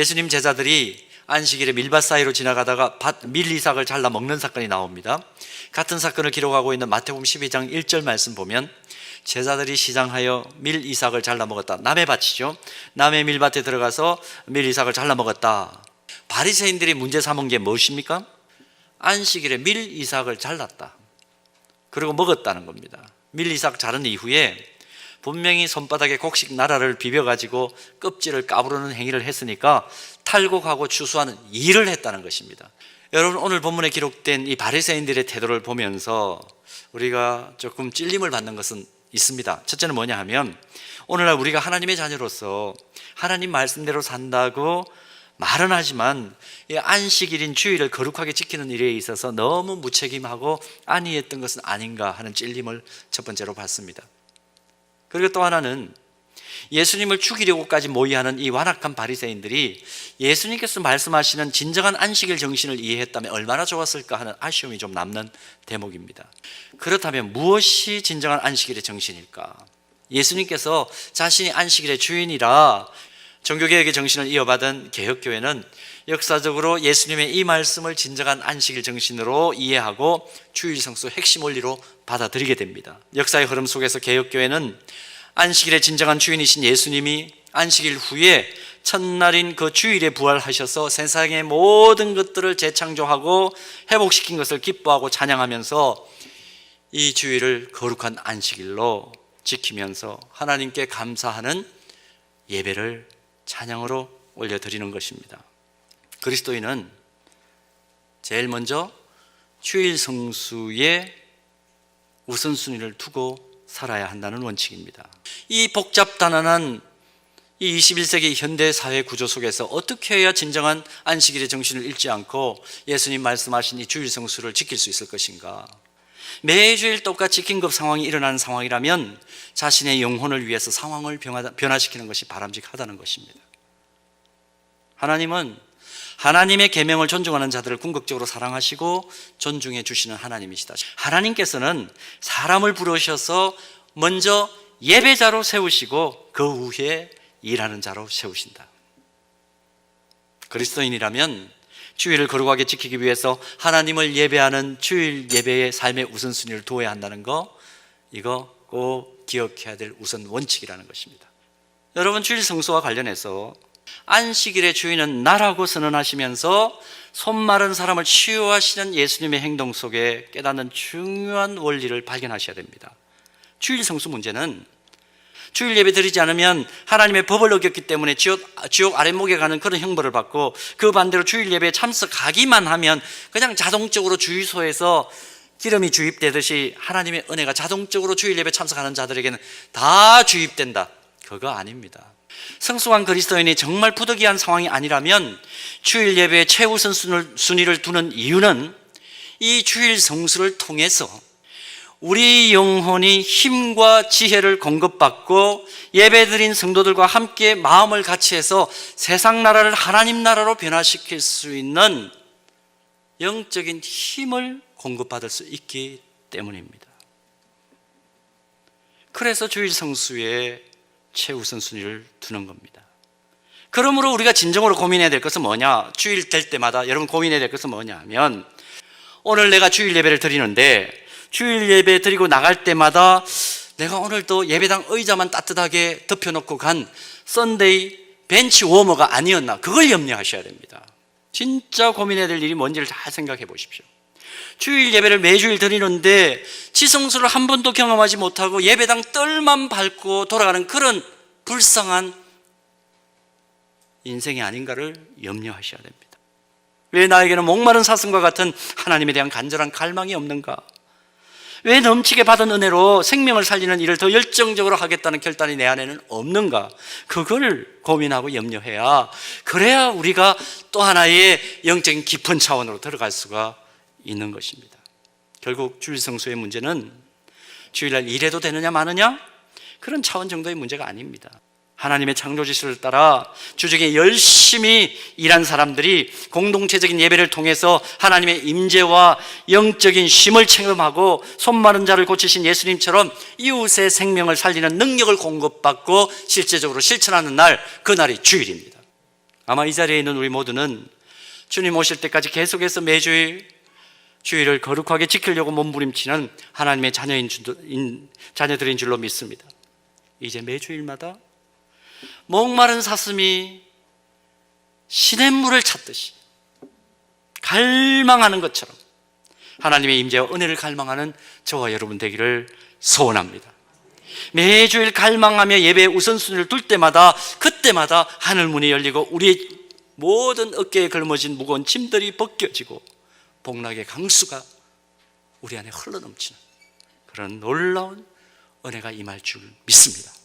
예수님 제자들이 안식일에 밀밭 사이로 지나가다가 밭 밀이삭을 잘라 먹는 사건이 나옵니다. 같은 사건을 기록하고 있는 마태복음 12장 1절 말씀 보면 제자들이 시장하여 밀이삭을 잘라 먹었다. 남의 밭이죠. 남의 밀밭에 들어가서 밀이삭을 잘라 먹었다. 바리새인들이 문제 삼은 게 무엇입니까? 안식일에 밀 이삭을 잘랐다. 그리고 먹었다는 겁니다. 밀 이삭 자른 이후에 분명히 손바닥에 곡식 나라를 비벼가지고 껍질을 까부르는 행위를 했으니까 탈곡하고 추수하는 일을 했다는 것입니다. 여러분 오늘 본문에 기록된 이 바리새인들의 태도를 보면서 우리가 조금 찔림을 받는 것은 있습니다. 첫째는 뭐냐 하면 오늘날 우리가 하나님의 자녀로서 하나님 말씀대로 산다고 말은 하지만 이 안식일인 주일을 거룩하게 지키는 일에 있어서 너무 무책임하고 안이했던 것은 아닌가 하는 찔림을 첫 번째로 받습니다. 그리고 또 하나는 예수님을 죽이려고까지 모의하는 이 완악한 바리새인들이 예수님께서 말씀하시는 진정한 안식일 정신을 이해했다면 얼마나 좋았을까 하는 아쉬움이 좀 남는 대목입니다. 그렇다면 무엇이 진정한 안식일의 정신일까? 예수님께서 자신이 안식일의 주인이라 종교개혁의 정신을 이어받은 개혁교회는 역사적으로 예수님의 이 말씀을 진정한 안식일 정신으로 이해하고 주일 성수 핵심 원리로 받아들이게 됩니다. 역사의 흐름 속에서 개혁교회는 안식일의 진정한 주인이신 예수님이 안식일 후에 첫날인 그 주일에 부활하셔서 세상의 모든 것들을 재창조하고 회복시킨 것을 기뻐하고 찬양하면서 이 주일을 거룩한 안식일로 지키면서 하나님께 감사하는 예배를 찬양으로 올려드리는 것입니다. 그리스도인은 제일 먼저 주일 성수의 우선순위를 두고 살아야 한다는 원칙입니다. 이 복잡단안한 이 21세기 현대 사회 구조 속에서 어떻게 해야 진정한 안식일의 정신을 잃지 않고 예수님 말씀하신 이 주일 성수를 지킬 수 있을 것인가? 매주일 똑같이 긴급 상황이 일어나는 상황이라면 자신의 영혼을 위해서 상황을 변화시키는 것이 바람직하다는 것입니다. 하나님은 하나님의 계명을 존중하는 자들을 궁극적으로 사랑하시고 존중해 주시는 하나님이시다. 하나님께서는 사람을 부르셔서 먼저 예배자로 세우시고 그 후에 일하는 자로 세우신다. 그리스도인이라면 주일을 거룩하게 지키기 위해서 하나님을 예배하는 주일 예배의 삶의 우선순위를 두어야 한다는 거 이거 꼭 기억해야 될 우선 원칙이라는 것입니다. 여러분 주일 성수와 관련해서 안식일의 주인은 나라고 선언하시면서 손 마른 사람을 치유하시는 예수님의 행동 속에 깨닫는 중요한 원리를 발견하셔야 됩니다. 주일 성수 문제는 주일 예배 드리지 않으면 하나님의 법을 어겼기 때문에 지옥, 지옥 아랫목에 가는 그런 형벌을 받고 그 반대로 주일 예배에 참석하기만 하면 그냥 자동적으로 주유소에서 기름이 주입되듯이 하나님의 은혜가 자동적으로 주일 예배 참석하는 자들에게는 다 주입된다. 그거 아닙니다. 성숙한 그리스도인이 정말 부득이한 상황이 아니라면 주일 예배의 최우선 순위를 두는 이유는 이 주일 성수를 통해서 우리 영혼이 힘과 지혜를 공급받고 예배드린 성도들과 함께 마음을 같이 해서 세상 나라를 하나님 나라로 변화시킬 수 있는 영적인 힘을 공급받을 수 있기 때문입니다. 그래서 주일 성수에 최우선 순위를 두는 겁니다. 그러므로 우리가 진정으로 고민해야 될 것은 뭐냐? 주일 될 때마다 여러분 고민해야 될 것은 뭐냐 하면 오늘 내가 주일 예배를 드리는데 주일 예배 드리고 나갈 때마다 내가 오늘도 예배당 의자만 따뜻하게 덮여놓고 간 썬데이 벤치 워머가 아니었나 그걸 염려하셔야 됩니다. 진짜 고민해야 될 일이 뭔지를 잘 생각해 보십시오. 주일 예배를 매주일 드리는데 지성수를 한 번도 경험하지 못하고 예배당 뜰만 밟고 돌아가는 그런 불쌍한 인생이 아닌가를 염려하셔야 됩니다. 왜 나에게는 목마른 사슴과 같은 하나님에 대한 간절한 갈망이 없는가? 왜 넘치게 받은 은혜로 생명을 살리는 일을 더 열정적으로 하겠다는 결단이 내 안에는 없는가? 그걸 고민하고 염려해야 그래야 우리가 또 하나의 영적인 깊은 차원으로 들어갈 수가 있는 것입니다. 결국 주일 성수의 문제는 주일날 일해도 되느냐 마느냐 그런 차원 정도의 문제가 아닙니다. 하나님의 창조 지시를 따라 주중에 열심히 일한 사람들이 공동체적인 예배를 통해서 하나님의 임재와 영적인 쉼을 체험하고 손 마른 자를 고치신 예수님처럼 이웃의 생명을 살리는 능력을 공급받고 실제적으로 실천하는 날 그날이 주일입니다. 아마 이 자리에 있는 우리 모두는 주님 오실 때까지 계속해서 매주일 주일을 거룩하게 지키려고 몸부림치는 하나님의 자녀인 줄, 인- 자녀들인 줄로 믿습니다. 이제 매주일마다 목마른 사슴이 시냇물을 찾듯이 갈망하는 것처럼 하나님의 임재와 은혜를 갈망하는 저와 여러분 되기를 소원합니다. 매주일 갈망하며 예배의 우선순위를 둘 때마다 그때마다 하늘 문이 열리고 우리의 모든 어깨에 걸머진 무거운 짐들이 벗겨지고 복락의 강수가 우리 안에 흘러넘치는 그런 놀라운 은혜가 임할 줄 믿습니다.